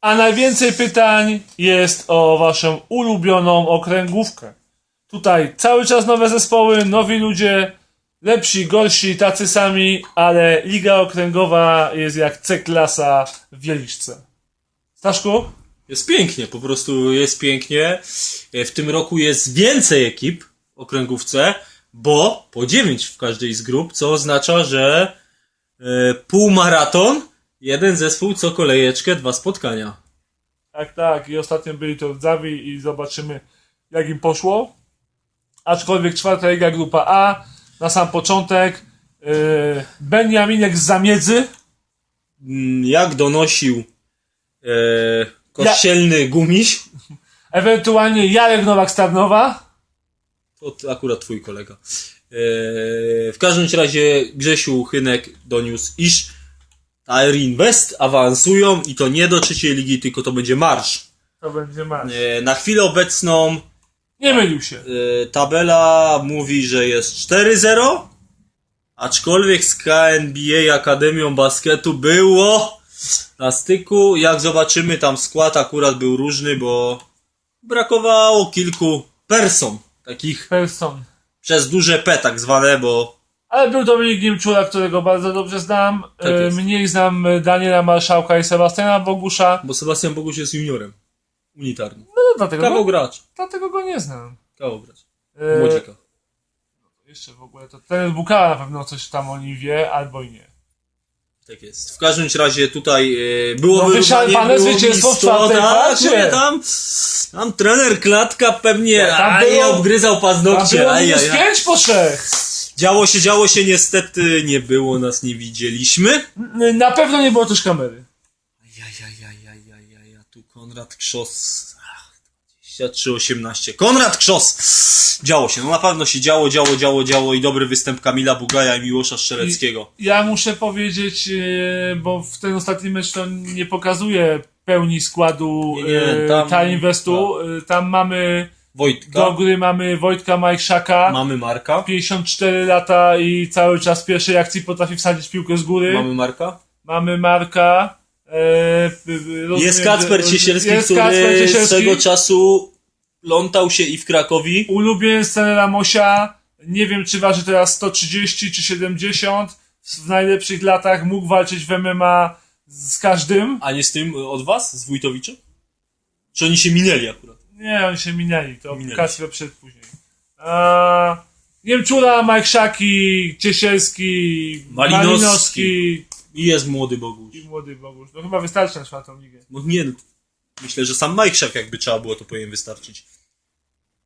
A najwięcej pytań jest o waszą ulubioną okręgówkę. Tutaj cały czas nowe zespoły, nowi ludzie, lepsi, gorsi, tacy sami, ale Liga Okręgowa jest jak C-klasa w Wieliczce. Staszku? Jest pięknie, po prostu jest pięknie. E, W tym roku jest więcej ekip w okręgówce, bo po 9 w każdej z grup, co oznacza, że e, półmaraton, jeden zespół co kolejeczkę, dwa spotkania. Tak, tak. I ostatnio byli to rdzawi i zobaczymy, jak im poszło. Aczkolwiek czwarta liga grupa A, na sam początek, yy, Benjaminek z Zamiedzy. Mm, Jak donosił e, kościelny gumiś, Ewentualnie Jarek Nowak-Starnowa. to akurat twój kolega. E, w każdym razie Grzesiu Chynek doniósł, iż Air Invest awansują i to nie do trzeciej ligi, tylko to będzie marsz. To będzie masz. E, na chwilę obecną Nie mylił się. e, tabela mówi, że jest 4-0, aczkolwiek z KNBA Akademią Basketu było na styku. Jak zobaczymy, tam skład akurat był różny, bo brakowało kilku person, takich Person. przez duże P tak zwane, bo Ale był Dominik Niemczura, którego bardzo dobrze znam. Tak E, jest. Mniej znam e, Daniela Marszałka i Sebastiana Bogusza. bo Sebastian Boguś jest juniorem. Unitarnym. No, dlatego, Kawał go, gracz. dlatego go nie znam. Kawał gracz. E, Młodzika. jeszcze w ogóle to ten Bukala na pewno coś tam o nim wie, albo i nie. Tak jest. W każdym razie tutaj e, było No, wyszarpane zwycięstwo w czwartej tak, kwarcie. mówię, tam, tam trener Klatka pewnie Tak, tam aj, było- obgryzał Tam paznokcie. było Aj, aj, aj. 5 po trzech. Działo się, działo się, niestety nie było, nas nie widzieliśmy. Na pewno nie było też kamery. Jajajajajajajaj, tu Konrad Krzos. Ach, 23-18. Konrad Krzos! Działo się, no na pewno się działo, działo, działo, działo i dobry występ Kamila Bugaja i Miłosza Strzeleckiego. Ja muszę powiedzieć, e, bo w ten ostatni mecz to nie pokazuje pełni składu Nie, nie, e, tam- Time Investu. E, Tam mamy Wojtka, do gry mamy Wojtka Majszaka, mamy Marka, 54 lata i cały czas w pierwszej akcji potrafi wsadzić piłkę z góry. mamy Marka. Mamy Marka. E, rozumiem, Jest Kacper Ciesielski, jest który Kacper Ciesielski. swego czasu plątał się i w Krakowi. Ulubieniec trenera Mosia. Nie wiem, czy waży teraz 130 czy 70. W najlepszych latach mógł walczyć w MMA z każdym. A nie z tym od was, z Wójtowiczem? Czy oni się minęli akurat? Nie, oni się minęli. To Minęli Kacper przed później. A, Niemczura, Mike Szaki, Ciesielski, Malinowski. Malinowski I jest młody Boguś. i młody Bogusz. No chyba wystarczy na czwartą ligę. No nie, no, myślę, że sam Mike Szak jakby trzeba było, to powinien wystarczyć.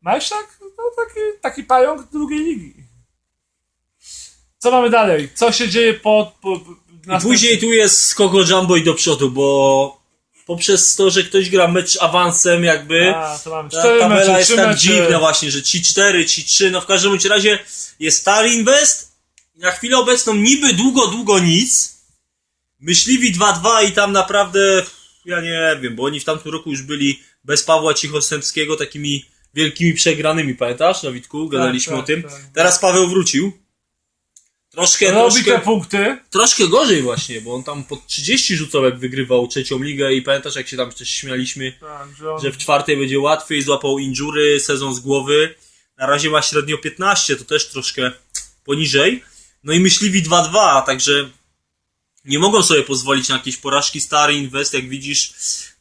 Mike Szak? No taki, taki pająk drugiej ligi. Co mamy dalej? Co się dzieje po... po I później tu jest skoko Jumbo i do przodu, bo poprzez to, że ktoś gra mecz awansem jakby, A, to mamy ta tabela mecze, jest trzy tak mecze. dziwna właśnie, że ci 4, ci 3, no w każdym bądź razie jest Star Invest i na chwilę obecną niby długo, długo nic. Myśliwi 2-2 i tam naprawdę, ja nie wiem, bo oni w tamtym roku już byli bez Pawła Cichostępskiego takimi wielkimi przegranymi, pamiętasz, Dawidku? Gadaliśmy tak, o tym. tak. Teraz Paweł wrócił. Troszkę, Robi te troszkę, punkty. troszkę gorzej właśnie, bo on tam pod 30 rzucowek wygrywał trzecią ligę i pamiętasz jak się tam też śmialiśmy, Tak, że on... że w czwartej będzie łatwiej, złapał injury, sezon z głowy. Na razie ma średnio 15, to też troszkę poniżej. No i myśliwi 2-2, także nie mogą sobie pozwolić na jakieś porażki. Stary Invest, jak widzisz,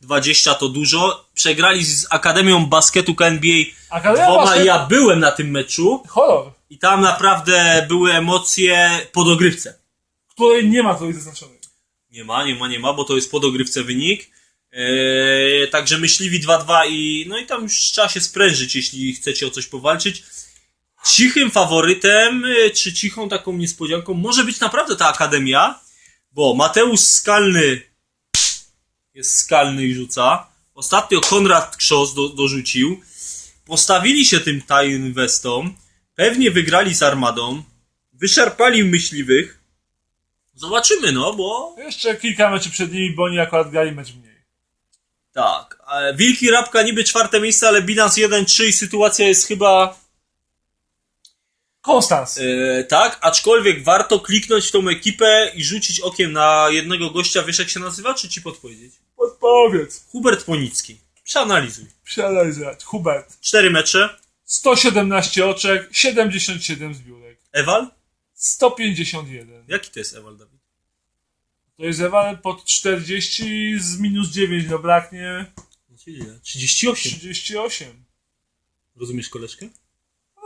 20 to dużo. Przegrali z Akademią Basketu KNBA Akademia dwoma ja byłem na tym meczu Horror, i tam naprawdę były emocje po dogrywce. której nie ma tutaj zaznaczonej. Nie ma, nie ma, nie ma, bo to jest po dogrywce wynik. Eee, także myśliwi 2-2 i no i tam już trzeba się sprężyć, jeśli chcecie o coś powalczyć. Cichym faworytem, e, czy cichą taką niespodzianką może być naprawdę ta akademia, bo Mateusz Skalny jest skalny i rzuca. Ostatnio Konrad Krzos do, dorzucił. Postawili się tym Time Investom. Pewnie wygrali z Armadą. Wyszarpali myśliwych. Zobaczymy, no, bo Jeszcze kilka meczy przed nimi, bo oni akurat grali mecz mniej. Tak. e, Wilki Rabka niby czwarte miejsce, ale bilans 1-3 i sytuacja jest chyba Konstans. E, tak, aczkolwiek warto kliknąć w tą ekipę i rzucić okiem na jednego gościa, wiesz jak się nazywa, czy ci podpowiedzieć? Podpowiedz. Hubert Ponicki. Przeanalizuj. Przeanalizować. Hubert. Cztery mecze. 117 oczek, 77 zbiórek. Ewal? 151. Jaki to jest Ewal, Dawid? To jest Ewan pod 40 z minus 9, no braknie Znaczy ile? 38. 38. Rozumiesz koleżkę?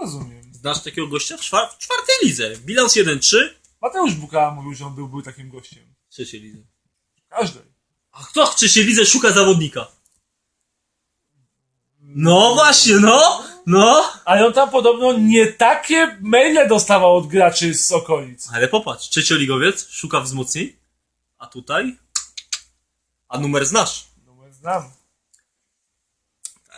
Rozumiem. Znasz takiego gościa w, czwar- w czwartej lidze. Bilans 1-3. Mateusz Bukała mówił, że on był, był takim gościem. W trzeciej lidze. Każdej. A kto w trzeciej lidze szuka zawodnika? No właśnie, no! No! Ale on tam podobno nie takie maile dostawał od graczy z okolic. Ale popatrz, trzecioligowiec szuka wzmocnień, a tutaj... A numer znasz. Bo znam.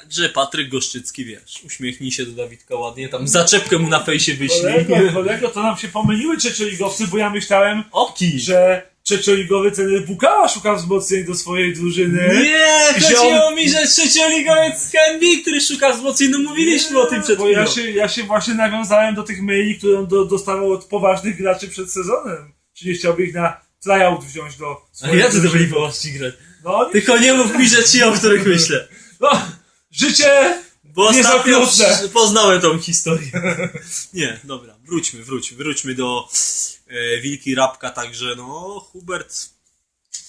Także Patryk Goszczycki, wiesz, uśmiechnij się do Dawidka ładnie, tam zaczepkę mu na fejsie wyślij. Kolego, kolego, to nam się pomyliły trzecioligowcy, bo ja myślałem, Oki! że trzecioligowy ten Bukała szuka wzmocnień do swojej drużyny. Nie, Że chodziło on- mi, że trzecioligowiec z HNB, który szuka wzmocnień, no mówiliśmy o tym przed Bo ja chwilą. się, ja się właśnie nawiązałem do tych maili, które on do, dostawał od poważnych graczy przed sezonem. Czy nie chciałby ich na tryout wziąć do A swojej ja to byli połaści grać. No, nie, Tylko nie mów mi, że ci, o których myślę. no, życie Bo Nie ostatnio poznałem tą historię. Nie, dobra, wróćmy, wróćmy, wróćmy do e, Wilki Rabka, także no, Hubert...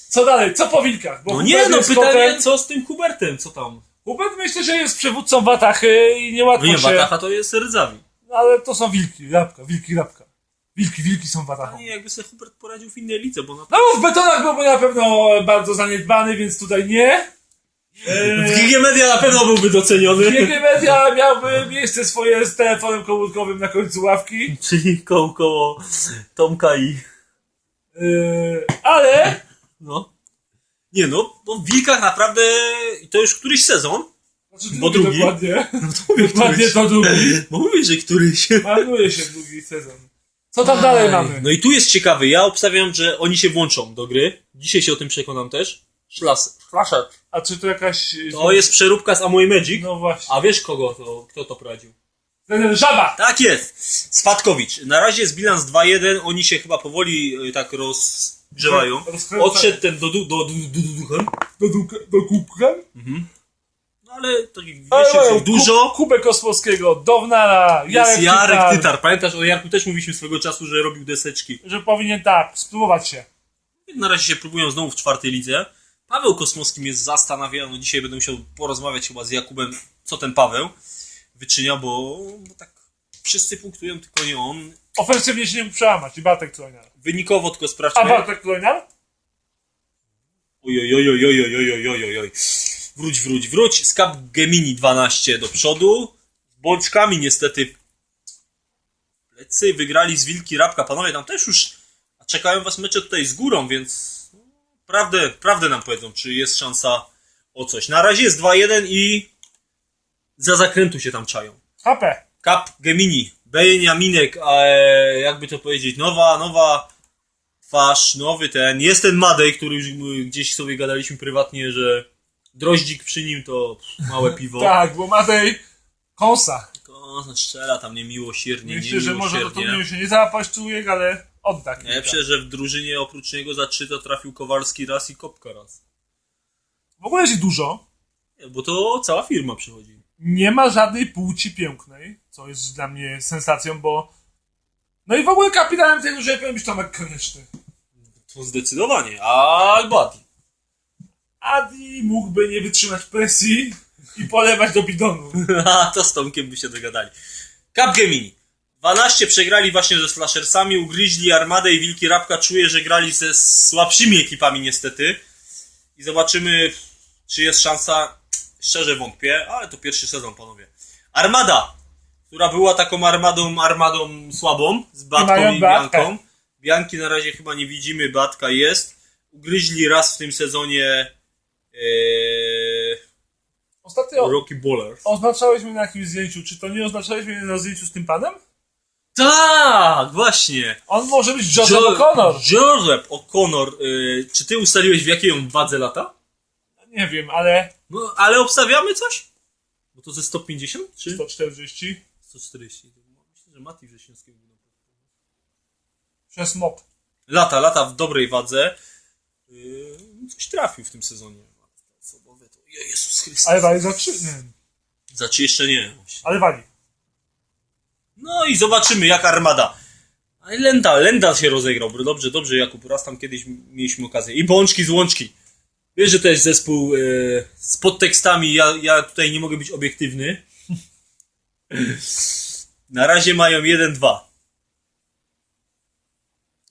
Co dalej? Co po wilkach? Bo No Hubert nie, no pytanie, co z tym Hubertem, co tam? Hubert myślę, że jest przywódcą Watachy i niełatwo No nie, się... Watacha to jest rdzawi. Ale to są wilki, rabka, wilki, rabka. Wilki, wilki są Watachą. Nie, jakby sobie Hubert poradził w innej lidze, bo na No w betonach byłby na pewno bardzo zaniedbany, więc tutaj nie. W GG Media na pewno byłby doceniony. GG Media miałby miejsce swoje z telefonem komórkowym na końcu ławki. Czyli koło, koło Tomka i... Eee, ale No. Nie no, bo w Wilkach naprawdę i to już któryś sezon. Znaczy, Bo drugi? Dokładnie. No to mówię Dokładnie któryś. to drugi. No mówię, że któryś. Marnuje się drugi sezon. Co tam dalej mamy? No i tu jest ciekawy, ja obstawiam, że oni się włączą do gry. Dzisiaj się o tym przekonam też. Szlas, Szlaszacz. A czy to jakaś... To jest przeróbka z Amway Magic. No właśnie. A wiesz kogo to, kto to prowadził? Żaba! Tak jest! Spadkowicz. Na razie jest bilans 2-1, oni się chyba powoli y, tak rozgrzewają. Odszedł ten do, do, duchem. Do, do, do kubka? No ale Ale wiecie, dużo. Kub, Kubek Kosmowskiego, Downara, Jarek, Jest Jarek Tytar, Tytar. Pamiętasz, o Jarku też mówiliśmy swego czasu, że robił deseczki. Że powinien tak, spróbować się. Na razie się próbują znowu w czwartej lidze. Paweł Kosmowski mnie zastanawia, no dzisiaj będę musiał porozmawiać chyba z Jakubem, co ten Paweł wyczynia, bo, bo tak wszyscy punktują, tylko nie on. Ofensywnie się nie mógł przełamać i Bartek Trojnar. Wynikowo tylko A sprawdźmy. Bartek Trojnar? Oj, oj, oj, oj, oj, oj, oj, oj, oj, oj. Wróć, wróć, wróć. Skap Gemini 12 do przodu. Z bączkami niestety. Plecy wygrali z Wilki Rabka. Panowie, tam też już czekają was mecze tutaj z górą, więc prawdę, prawdę nam powiedzą, czy jest szansa o coś. Na razie jest 2-1 i za zakrętu się tam czają. HP. Kap Gemini, Beniaminek, e, jakby to powiedzieć, nowa, nowa twarz, nowy ten. Jest ten Madej, który już gdzieś sobie gadaliśmy prywatnie, że droździk przy nim to małe piwo. Tak, bo ma tej kąsa. O, strzela tam niemiłosiernie, Myślę, że może do niemiłosiernie. turnieju się nie człowiek, ale odda kilka. Najlepsze, że w drużynie oprócz niego za trzy to trafił Kowalski raz i Kopka raz. W ogóle jest ich dużo. Nie, Bo to cała firma przychodzi. Nie ma żadnej płci pięknej, co jest dla mnie sensacją, bo... No i w ogóle kapitanem tego, że powinien być Tomek Konieczny. To zdecydowanie. Albo Adi. Adi mógłby nie wytrzymać presji i polewać do bidonu. A, to z Tomkiem by się dogadali. Cap Gemini. 12 przegrali właśnie ze Slashersami, ugryźli Armadę i Wilki Rabka. Czuję, że grali ze słabszymi ekipami niestety. I zobaczymy, czy jest szansa. Szczerze wątpię, ale to pierwszy sezon, panowie. Armada, która była taką armadą, armadą słabą, z Batką i Batkę. Bianką. Bianki na razie chyba nie widzimy, Batka jest. Ugryźli raz w tym sezonie ee, Ostatnio Rocky Bowlers. oznaczałeś mnie na jakimś zdjęciu. Czy to nie oznaczałeś mnie na zdjęciu z tym panem? Tak, właśnie. On może być Joseph Jo- O'Connor. Joseph O'Connor. Y, czy ty ustaliłeś w jakiej on wadze lata? Nie wiem, ale No, ale obstawiamy coś? Bo to ze 150 czy 140. 140? Myślę, że Mati Wrześniowskiego był Przez mop. Lata, lata w dobrej wadze. Yy, coś trafił w tym sezonie. Osobowe to... Jezus Chrystus. Ale wali za trzy. Nie. Znaczy jeszcze nie. Ale wali. No i zobaczymy jak armada. Ale Lenda, Lenda się rozegrał. Dobrze, dobrze Jakub, raz tam kiedyś mieliśmy okazję. I bączki z łączki. Wiesz, że to jest zespół e, z podtekstami, ja, ja tutaj nie mogę być obiektywny. Na razie mają 1-2.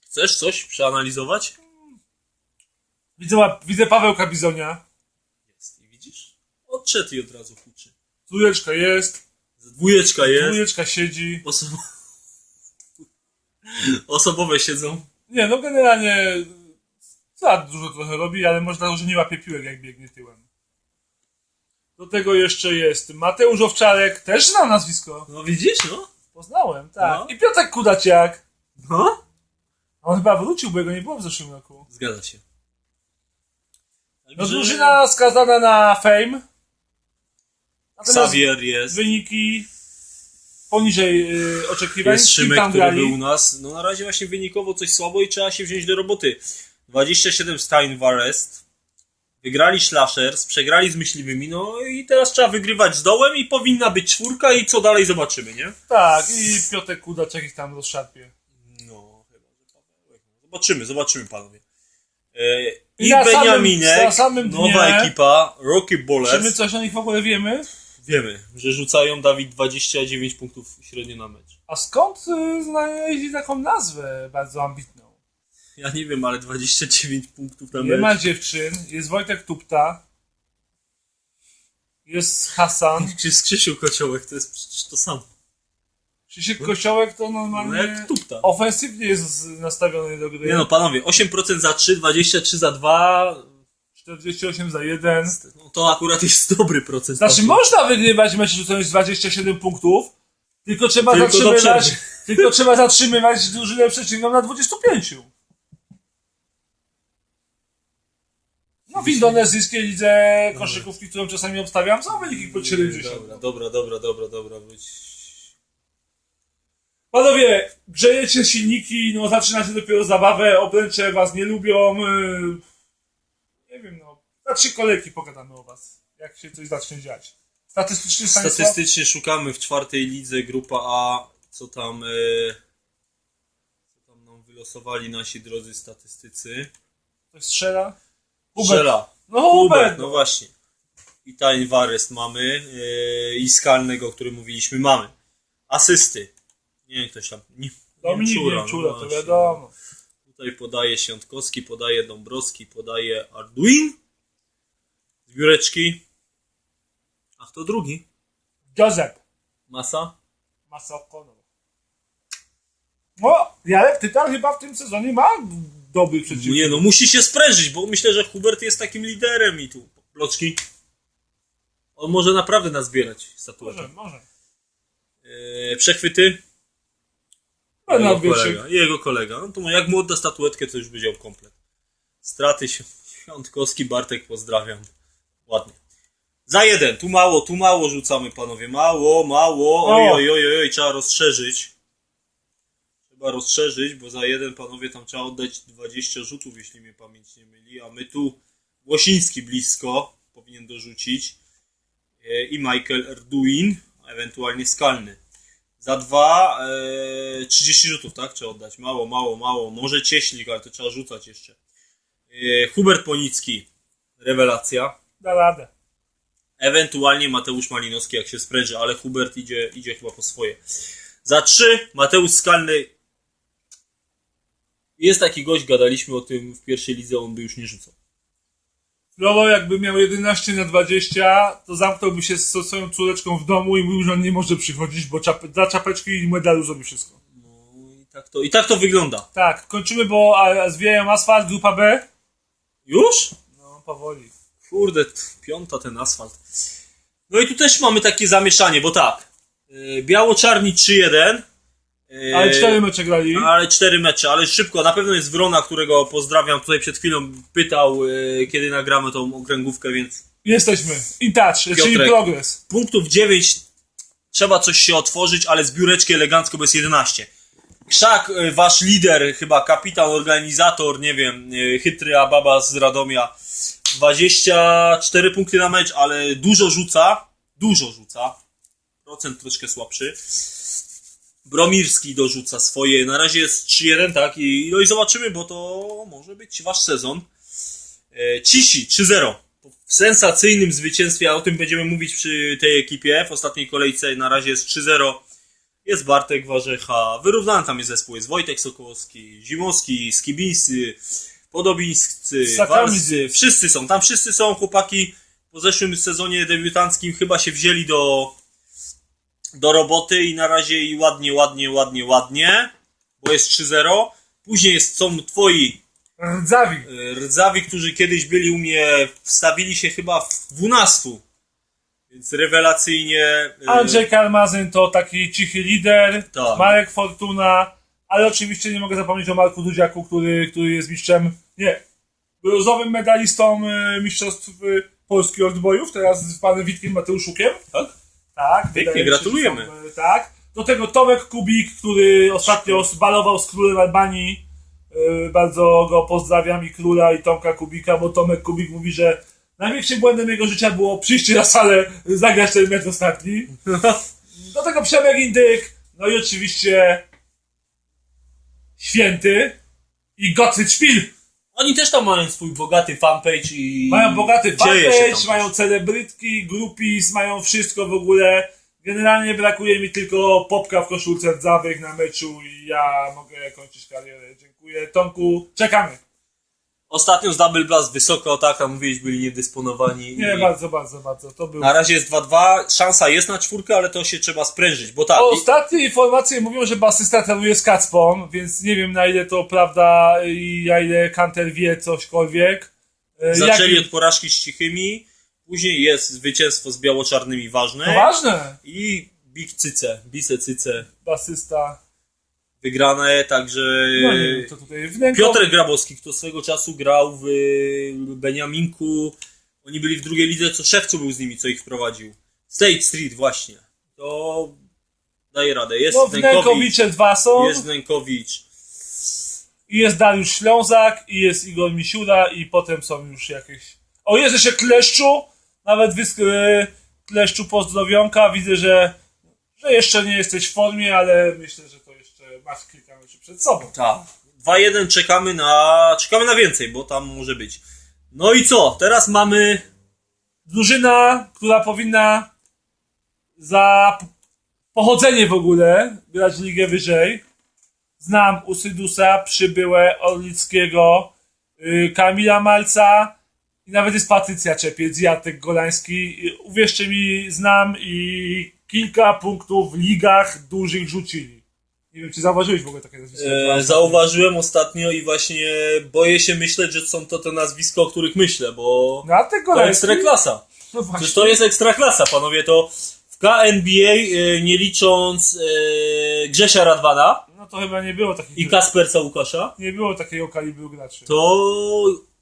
Chcesz coś przeanalizować? Widzę, widzę Pawełka Bizonia. Jest. I widzisz? Odszedł i od razu huczy. Trójeczka jest. Dwójeczka jest. Trójeczka siedzi. Osobo... Osobowe siedzą. Nie, no generalnie za dużo trochę robi, ale można, że nie łapie piłek jak biegnie tyłem. Do tego jeszcze jest Mateusz Owczarek, też znam nazwisko. No widzisz, no? Poznałem, tak. No. I Piotrek Kudaciak. No? On chyba wrócił, bo jego nie było w zeszłym roku. Zgadza się. No drużyna skazana na fame. Natomiast Xavier jest. wyniki poniżej y, oczekiwań. Jest Szymek, który grali? był u nas. No na razie właśnie wynikowo coś słabo i trzeba się wziąć do roboty. 27 Stein Warest. Wygrali Slashers, przegrali z myśliwymi, no i teraz trzeba wygrywać z dołem i powinna być czwórka i co dalej zobaczymy, nie? Tak, i Piotrek Kudaciak ich tam rozszarpie. No, chyba, że Pawełek. Zobaczymy, zobaczymy panowie. E, I, I samym- Beniaminek, na samym nowa ekipa, Rocky Czy my coś o nich w ogóle wiemy? Wiemy, że rzucają Dawid 29 punktów średnio na mecz. A skąd y, znaleźli taką nazwę bardzo ambitną? Ja nie wiem, ale 29 punktów na Nie mecz. ma dziewczyn, jest Wojtek Tupta, jest Hasan, Czy z Krzysiu Kociołek to jest przecież to samo. Krzysiek Kościołek to No normalnie jak tupta. ofensywnie jest nastawiony do gry. Nie no, panowie, 8% za 3, 23 za 2. 48 za 1. No to akurat jest dobry procent. Znaczy można wygrywać mecz rzucając 27 punktów, tylko trzeba Tylko zatrzymywać, tylko trzeba zatrzymywać drużynę przeciwną na 25. No w indonezyjskiej lidze koszykówki, którą czasami obstawiam, są wyniki po 70. Dobra, dobra, dobra, dobra, dobra. Być. Panowie, grzejecie silniki, no zaczynacie dopiero zabawę, obręcze was nie lubią. Yy, nie wiem, no. Za trzy kolejki pogadamy o was, jak się coś zacznie dziać. Statystycznie? Statystycznie szukamy w czwartej lidze, grupa A, co tam, e, co tam nam wylosowali nasi drodzy statystycy. Ktoś strzela? Hubert. Strzela. No Hubert! Hubert, no właśnie. I Tain Warest mamy, e, i Skalnego, o którym mówiliśmy, mamy. Asysty. Nie wiem, ktoś tam. Nie, Dominik Niemczura, Niemczura, no to wiadomo. Tutaj podaje Świątkowski, podaje Dąbrowski, podaje Arduin. Zbióreczki. A kto drugi? Josep. Masa? Masoko. No, no Jarek Tytan chyba w tym sezonie ma dobry przeciwnik. Nie no, musi się sprężyć, bo myślę, że Hubert jest takim liderem i tu bloczki. On może naprawdę nazbierać Może, statuetek. może. Eee, przechwyty. Jego kolega. Jego kolega. No to jak mu odda statuetkę, to już będzie komplet. Straty się. Świątkowski, Bartek, pozdrawiam. Ładnie. Za jeden. Tu mało, tu mało rzucamy, panowie. Mało, mało. Oj, oj, oj, oj, trzeba rozszerzyć. Trzeba rozszerzyć, bo za jeden, panowie, tam trzeba oddać 20 rzutów, jeśli mnie pamięć nie myli. A my tu Łosiński blisko powinien dorzucić. E, I Michael Erduin, a ewentualnie Skalny. Za dwa e, 30 rzutów, tak? Trzeba oddać. Mało, mało, mało. Może cieśnik, ale to trzeba rzucać jeszcze. E, Hubert Ponicki. Rewelacja. Da radę. Ewentualnie Mateusz Malinowski, jak się spręży, ale Hubert idzie, idzie chyba po swoje. Za trzy Mateusz Skalny. Jest taki gość, gadaliśmy o tym w pierwszej lidze, on by już nie rzucał. Lolo jakby miał 11 na 20, to zamknąłby się z swoją córeczką w domu i mówił, że on nie może przychodzić, bo czap dla czapeczki i medalu zrobi wszystko. No i tak to, i tak to wygląda. Tak, kończymy, bo a, zwijają asfalt, grupa B. Już? No, powoli. Kurde, piąta ten asfalt. No i tu też mamy takie zamieszanie, bo tak. Yy, Biało-czarni 3-1. Yy, Ale cztery mecze grali. Ale cztery mecze, ale szybko. Na pewno jest Wrona, którego pozdrawiam. Tutaj przed chwilą pytał, yy, kiedy nagramy tą okręgówkę, więc Jesteśmy. In touch, czyli Piotrek. progres. punktów 9 trzeba coś się otworzyć, ale zbióreczki elegancko bez 11. Krzak, e, wasz lider, chyba kapitan, organizator, nie wiem, chytry Ababa z Radomia, 24 punkty na mecz, ale dużo rzuca, dużo rzuca, procent troszkę słabszy. Bromirski dorzuca swoje, na razie jest 3-1, tak, i, no i zobaczymy, bo to może być wasz sezon. E, Cisi 3-0. W sensacyjnym zwycięstwie, a o tym będziemy mówić przy tej ekipie. W ostatniej kolejce na razie jest 3-0. Jest Bartek Warzecha. Wyrównany tam jest zespół. Jest Wojtek Sokołowski, Zimowski, Skibińscy, Podobińscy. Warscy. Wszyscy są. Tam wszyscy są chłopaki. Po zeszłym sezonie debiutanckim chyba się wzięli do, do roboty i na razie i ładnie, ładnie, ładnie, ładnie. Bo jest 3-0. Później są twoi Rdzawi. E, rdzawi, którzy kiedyś byli u mnie, wstawili się chyba w 12. Więc rewelacyjnie. e, Andrzej Karmazyn to taki cichy lider, Tak. Marek Fortuna, ale oczywiście nie mogę zapomnieć o Marku Dudziaku, który, który jest mistrzem, nie, brązowym medalistą e, mistrzostw e, Polski odbojów, teraz z panem Witkiem Mateuszukiem. Tak? Tak. Pięknie, gratulujemy. są, e, tak. Do tego Tomek Kubik, który ostatnio balował z królem Albanii. E, Bardzo go pozdrawiam i króla i Tomka Kubika, bo Tomek Kubik mówi, że największym błędem jego życia było przyjście na salę, zagrać ten mecz ostatni. Do tego Przemek Indyk, no i oczywiście Święty i Gottfried Szpil. Oni też tam mają swój bogaty fanpage i. Mają bogaty fanpage, mają celebrytki, grupis, mają wszystko w ogóle. Generalnie brakuje mi tylko popka w koszulce rdzawych na meczu i ja mogę kończyć karierę. Dziękuję. Tomku, czekamy. Ostatnio z Double Blast wysoko, tak, tam mówiłeś, byli niedysponowani. Nie, i... bardzo, bardzo, bardzo. To było. Na razie jest 2-2. Szansa jest na czwórkę, ale to się trzeba sprężyć, bo tak. i- Ostatnie informacje mówią, że basysta trenuje z Kacpą, więc nie wiem na ile to prawda i na ile Kanter wie cośkolwiek. E, Zaczęli jak- od porażki z cichymi, później jest zwycięstwo z biało-czarnymi ważne. To ważne. I Big Cyce, Bise Cyce Basysta. Wygrane, także. No nie to tutaj wnęko. Piotrek Grabowski, kto swego czasu grał w Beniaminku. Oni byli w drugiej lidze, co Szewcu był z nimi, co ich wprowadził. State Street, właśnie. To daje radę. Jest No, Wnękowicz, dwa są. jest Wnękowicz. I jest Dariusz Ślązak, i jest Igor Misiura, i potem są już jakieś... O, jest jeszcze Kleszczu, nawet wysk... e, Kleszczu pozdrowionka, widzę, że, że jeszcze nie jesteś w formie, ale myślę, że masz kilka meczy przed sobą. Tak. 2-1 czekamy na. Czekamy na więcej, bo tam może być. No i co? Teraz mamy. Drużyna, która powinna za pochodzenie w ogóle grać ligę wyżej. Znam Usydusa, Przybyłę, Orlickiego, yy, Kamila Malca i nawet jest Patrycja Czepiec, Jacek Golański. Uwierzcie mi, znam i kilka punktów w ligach dużych rzucili. Nie wiem, czy zauważyłeś w ogóle takie nazwisko. E, zauważyłem ostatnio i właśnie boję się myśleć, że są to te nazwiska, o których myślę, bo. No, a ten To ekstraklasa. No właśnie. Przecież to jest ekstraklasa, panowie. To w KNBA, e, nie licząc e, Grzesia Radwana No to chyba nie było takich... i Kasperca Łukasza, Nie było takiego kalibru graczy. to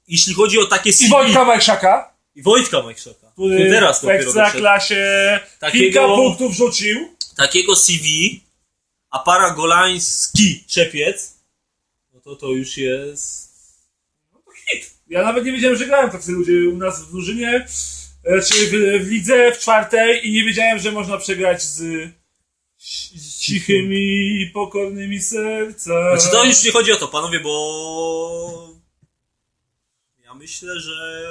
jeśli chodzi o takie I CV... Wojtka Majszaka, I Wojtka Majszaka, który który teraz w dopiero doszedł. Ekstraklasie Takiego- kilka punktów rzucił. Takiego CV, a Paragolański Czepiec, no to to już jest... Ja nawet nie wiedziałem, że grają tacy ludzie u nas w drużynie, e, czy w, w lidze w czwartej i nie wiedziałem, że można przegrać z, z cichymi i pokornymi serca. Znaczy to już nie chodzi o to, panowie, bo ja myślę, że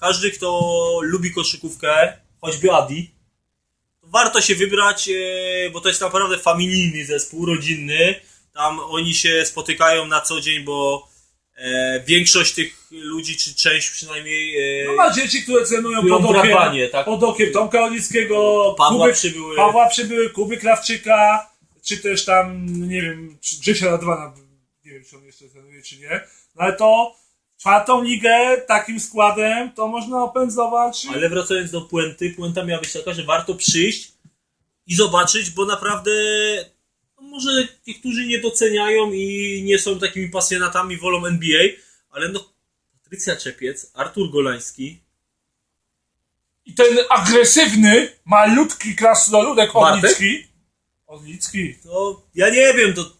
każdy, kto lubi koszykówkę, choćby Adi, to warto się wybrać, e, bo to jest naprawdę familijny zespół, rodzinny. Tam oni się spotykają na co dzień, bo e, większość tych ludzi, czy część przynajmniej, e, No ma dzieci, które Piją pod okiem, drapanie, tak? pod okiem Tomka Olickiego, Pawła Kuby, przybyły. Pawła Przybyły, Kuby Krawczyka, czy też tam, nie wiem, Grzesia Radwana, nie wiem, czy on jeszcze trenuje, czy nie. No ale to czwartą ligę takim składem to można opędzować. Ale wracając do puenty, puenta miała być taka, że warto przyjść i zobaczyć, bo naprawdę no może niektórzy nie doceniają i nie są takimi pasjonatami, wolą NBA, ale no Patrycja Czepiec, Artur Golański, I ten agresywny, malutki krasnoludek Bartek? Orlicki. Orlicki. No, ja nie wiem, to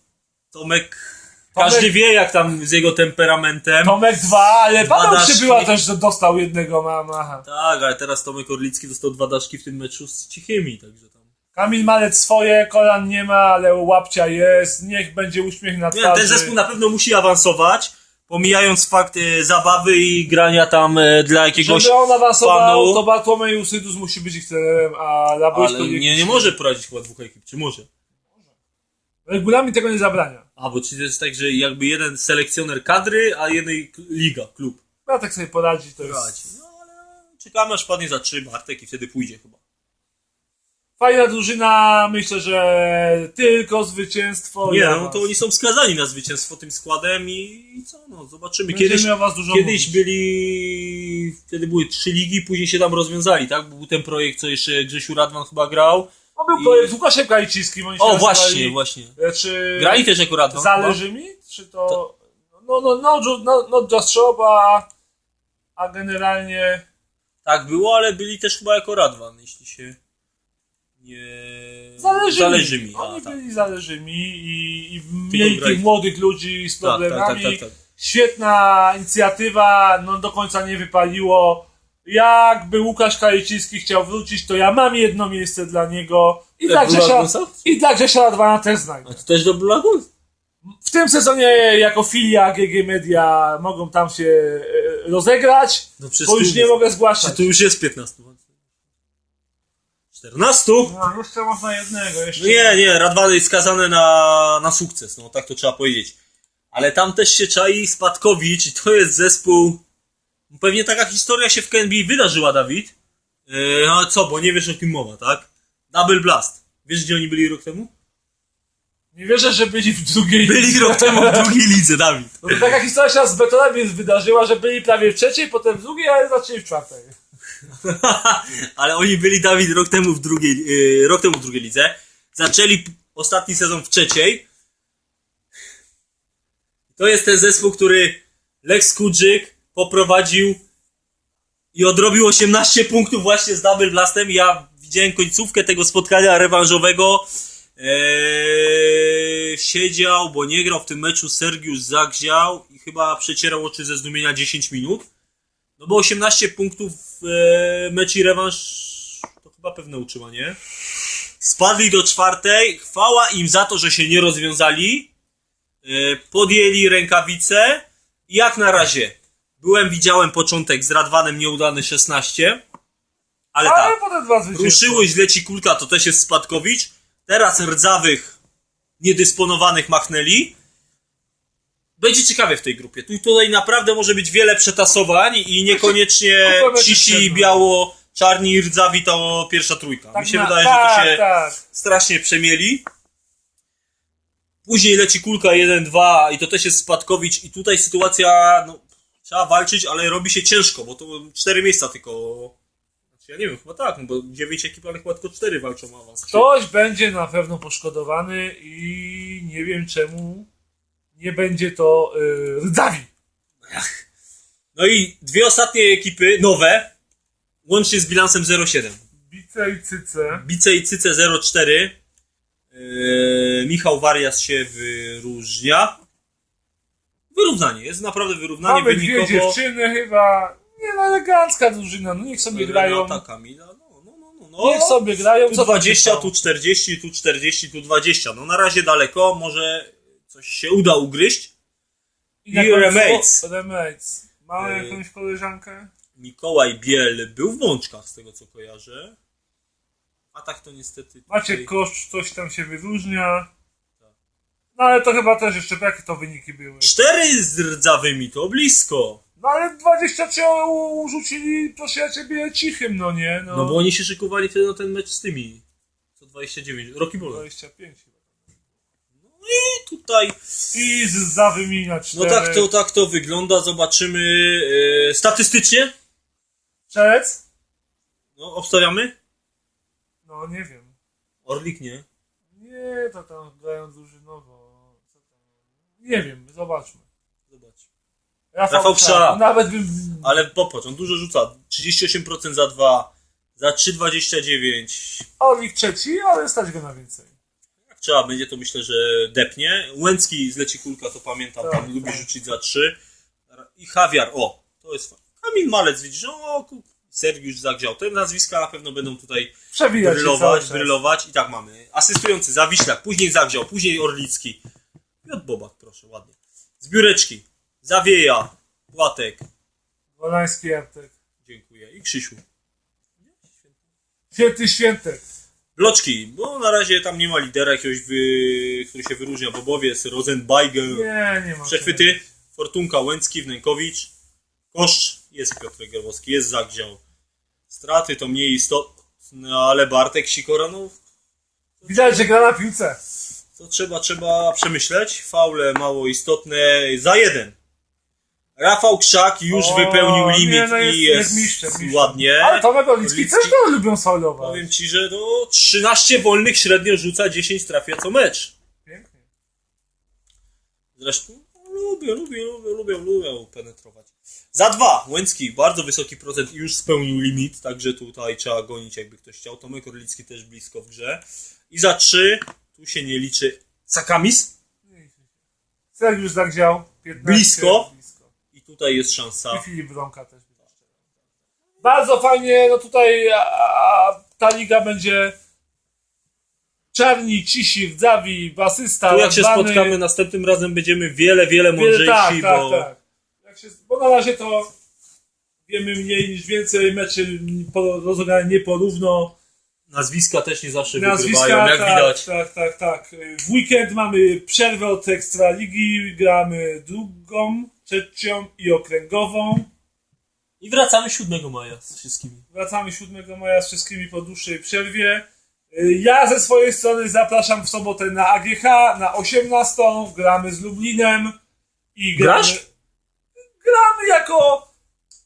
Tomek... Tomek- Każdy wie, jak tam z jego temperamentem. Tomek 2, ale Dwa Paweł daszki. Przybyła też że dostał jednego mama. Tak, ale teraz Tomek Orlicki dostał dwa daszki w tym meczu z cichymi, także tam... Kamil Malec swoje, kolan nie ma, ale łapcia jest. Niech będzie uśmiech na Nie, twarzy. ten zespół na pewno musi awansować, pomijając fakt e, zabawy i grania tam e, dla jakiegoś... Żeby on awansował, panu- to Bartłomiej Usydus musi być ich trenerem, a Labośko Ale nie, nie może prowadzić chyba dwóch ekip, czy może? Regulamin tego nie zabrania. A, bo czy to jest tak, że jakby jeden selekcjoner kadry, a jednej liga, klub. Bartek sobie poradzi, to Prowadzi. jest No ale czekamy aż padnie za trzy Bartek i wtedy pójdzie chyba. fajna drużyna. Myślę, że tylko zwycięstwo. Nie, no to oni są skazani na zwycięstwo tym składem i, i co, no zobaczymy. Będziemy Kiedyś, o was dużo kiedyś mówić. byli, wtedy były trzy ligi, później się tam rozwiązali, tak? Był ten projekt, co jeszcze Grzesiu Radwan chyba grał. No był i- projekt z Łukaszem. Oni się O, właśnie, właśnie. E, Czy Grali też jako Radwan. zależy mi? Czy to... No, no, no, ju- no, not just shop, a, a generalnie... Tak było, ale byli też chyba jako Radwan, jeśli się nie... Zależy, Zależy mi. mi. Oni A, tak. byli zależy mi i, i mieli tych młodych ludzi z Tak, tak, problemami. tak, tak, tak. Świetna inicjatywa, no do końca nie wypaliło. Jakby Łukasz Kajeciński chciał wrócić, to ja mam jedno miejsce dla niego. I dla Grzesia, i dla Grzesia Radwana też znajdę. A to też do Blue Lagoon? W tym sezonie jako filia GG Media mogą tam się e, rozegrać, No bo już nie mogę zgłaszać. tu już jest 15? 14? No, jeszcze można jednego. Jeszcze nie, nie, Radwan jest skazany na, na sukces, no tak to trzeba powiedzieć. Ale tam też się czai Spadkowicz i to jest zespół... Pewnie taka historia się w KNB wydarzyła, Dawid. Yy, no co, bo nie wiesz o kim mowa, tak? Double Blast. Wiesz gdzie oni byli rok temu? Nie wierzę, że byli w drugiej Byli rok temu w drugiej lidze, Dawid. No to taka historia się z Betonami wydarzyła, że byli prawie w trzeciej, potem w drugiej, ale zaczęli w czwartej. Ale oni byli, Dawid, rok temu w drugiej, yy, rok temu w drugiej lidze. Zaczęli ostatni sezon w trzeciej. To jest ten zespół, który Lex Kudżyk poprowadził i odrobił 18 punktów właśnie z Double Blastem. Ja widziałem końcówkę tego spotkania rewanżowego. Eee, siedział, bo nie grał w tym meczu Sergiusz Zagział i chyba przecierał oczy ze zdumienia 10 minut. No bo 18 punktów w e, mecz i rewanż to chyba pewne utrzymanie. Spadli do czwartej. Chwała im za to, że się nie rozwiązali. E, podjęli rękawice. Jak na razie byłem, widziałem początek z Radwanem nieudany 16. Ale Ale tak, potem dwa zwycięstwa. ruszyło źle ci kulka, to też jest Spadkowicz. Teraz rdzawych, niedysponowanych machnęli. Będzie ciekawie w tej grupie. Tu tutaj naprawdę może być wiele przetasowań i niekoniecznie cisi, biało, czarni i rdzawi to pierwsza trójka. Mi się na- wydaje, tak, że to się Tak. strasznie przemieli. Później leci kulka 1-2 i to też jest Spadkowicz i tutaj sytuacja, no, trzeba walczyć, ale robi się ciężko, bo to cztery miejsca tylko... Znaczy, ja nie wiem, chyba tak, no bo 9 ekip, ale chyba tylko 4 walczą o awans. Ktoś będzie na pewno poszkodowany i nie wiem czemu nie będzie to yy. No i dwie ostatnie ekipy, nowe, łącznie z bilansem 0-7. Bice i cyce. Bice i Cyce 0-4. Yy, Michał Warias się wyróżnia. Wyrównanie, jest naprawdę wyrównanie Mamy dwie wynikowo. dziewczyny chyba. Nie no, elegancka drużyna. No niech sobie grają. Renata, Kamila, no, no, no, no, no. Niech sobie grają. Tu co tam się 20, stało? tu 40, tu 40, tu 20. No na razie daleko, może coś się uda ugryźć. I i Remates. Remates. Mamy Yy. jakąś koleżankę? Mikołaj Biel był w Łączkach, z tego co kojarzę. A tak to niestety... Macie tutaj- kosz, coś tam się wyróżnia. No ale to chyba też jeszcze, jakie to wyniki były? Cztery z rdzawymi, to blisko. No ale 23 rzucili, proszę ja ciebie, cichym, no nie? No, No bo oni się szykowali wtedy na ten mecz z tymi. Co 29, Rocky Ball. 25 chyba. I tutaj... I z zawymi na 4. No tak to, tak to wygląda, zobaczymy e, statystycznie. Strzelec? No, obstawiamy? No nie wiem. Orlik nie. Nie, to tam grają drużynowo. Nie wiem, zobaczmy. Zobacz. Rafał, Rafał. Nawet bym... Ale popatrz, on dużo rzuca. 38% za dwa, Za 3,29. Orlik trzeci, ale stać go na więcej. Jak trzeba będzie, to myślę, że depnie. Łęcki z Leci Kulka, to pamiętam, Tak, tam lubi tak. rzucić za 3. I Javier, o, to jest fajne. Kamil Malec, widzisz, o, ku- Sergiusz Zagrzał. Te nazwiska na pewno będą tutaj Przewijać się cały brylować, czas. brylować. I tak mamy. Asystujący Zawiślak, później Zagrzał, później Orlicki. Piotr Bobak, proszę, ładnie. Zbióreczki. Zawieja, Płatek. Wolański Artek. Dziękuję. I Krzysiu. Święty Świętek. Bloczki, bo na razie tam nie ma lidera jakiegoś, wy... który się wyróżnia. Bobowiec, Rosenbeigel. Nie, nie ma. Przechwyty. Fortunka, Łęcki, Wnękowicz. Koszcz. Jest Piotr Gerwowski, jest Zagdział. Straty to mniej istotne, ale Bartek Sikora, no Widać, że gra na piłce. To trzeba, trzeba przemyśleć. Faule mało istotne. Za jeden. Rafał Krzak już O, wypełnił nie, limit no jest- i jest, jest mistrzem, mistrzem. ładnie. Ale Tomek Orlicki też to lubią sfaulować. Powiem ci, że to 13 wolnych średnio rzuca, 10 trafia co mecz. Pięknie. Zresztą no, lubię, lubię, lubię, lubię, lubię penetrować. Za dwa, Łęcki, bardzo wysoki procent i już spełnił limit, także tutaj trzeba gonić jakby ktoś chciał. Tomek Orlicki też blisko w grze. I za trzy, tu się nie liczy Sakamis Sergiusz Zagdział. 15. Blisko. Blisko. i tutaj jest szansa. I Filip Bronka też. Bardzo fajnie, no tutaj a, a, ta liga będzie czarni, cisi, rdzawi, basysta, Tu jak się spotkamy następnym razem będziemy wiele, wiele mądrzejsi, tak, tak, bo tak. Jak się, bo na razie to wiemy mniej niż więcej, meczy po- rozegrane nie porówno. Nazwiska też nie zawsze Nazwiska, wygrywają, jak tak, widać. tak, tak, tak. W weekend mamy przerwę od Ekstraligi, gramy drugą, trzecią i okręgową. I wracamy 7 maja z wszystkimi. Wracamy 7 maja z wszystkimi po dłuższej przerwie. Ja ze swojej strony zapraszam w sobotę na AGH na 18. Gramy z Lublinem i gramy. Grasz? Gramy jako.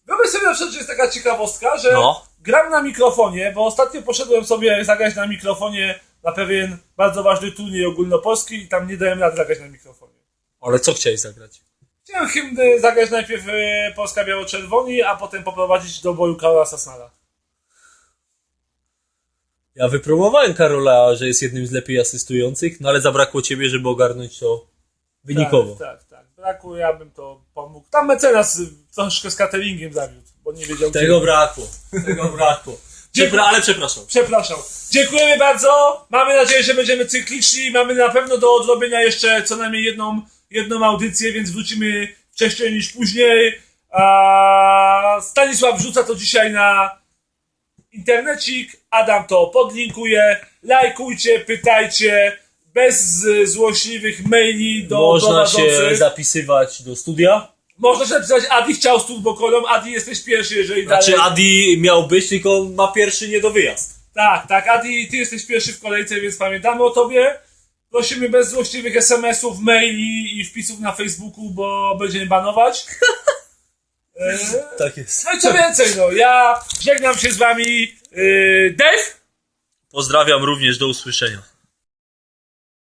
Wyobraź sobie na przykład, że jest taka ciekawostka, że No. Gram na mikrofonie, bo ostatnio poszedłem sobie zagrać na mikrofonie na pewien bardzo ważny turniej ogólnopolski i tam nie dałem rady zagrać na mikrofonie. Ale co chciałeś zagrać? Chciałem hymny zagrać najpierw e, Polska Biało-Czerwoni, a potem poprowadzić do boju Karola Sasnala. Ja wypromowałem Karola, że jest jednym z lepiej asystujących, no ale zabrakło ciebie, żeby ogarnąć to wynikowo. Tak, tak, tak. Brakło, ja bym to pomógł. Tam mecenas troszkę z cateringiem zawiódł, bo nie wiedział Tego brakło. Tego brakło. Przepra- ale przepraszam. Przepraszam. Dziękujemy bardzo. Mamy nadzieję, że będziemy cykliczni. Mamy na pewno do odrobienia jeszcze co najmniej jedną, jedną audycję, więc wrócimy wcześniej niż później. A Stanisław wrzuca to dzisiaj na internecik. Adam to podlinkuje. Lajkujcie, pytajcie. Bez złośliwych maili do Można się prowadzących. zapisywać do studia. Można się napisać Adi chciał z turbokolą. Adi jesteś pierwszy, jeżeli Znaczy dalej... Adi miał być, tylko on ma pierwszy nie do wyjazd. Tak, tak, Adi, ty jesteś pierwszy w kolejce, więc pamiętamy o tobie. Prosimy bez złośliwych SMS-ów, maili i wpisów na Facebooku, bo będziemy banować. E, Tak jest. No i co więcej, no, ja żegnam się z wami. e, Dave? Pozdrawiam również, do usłyszenia.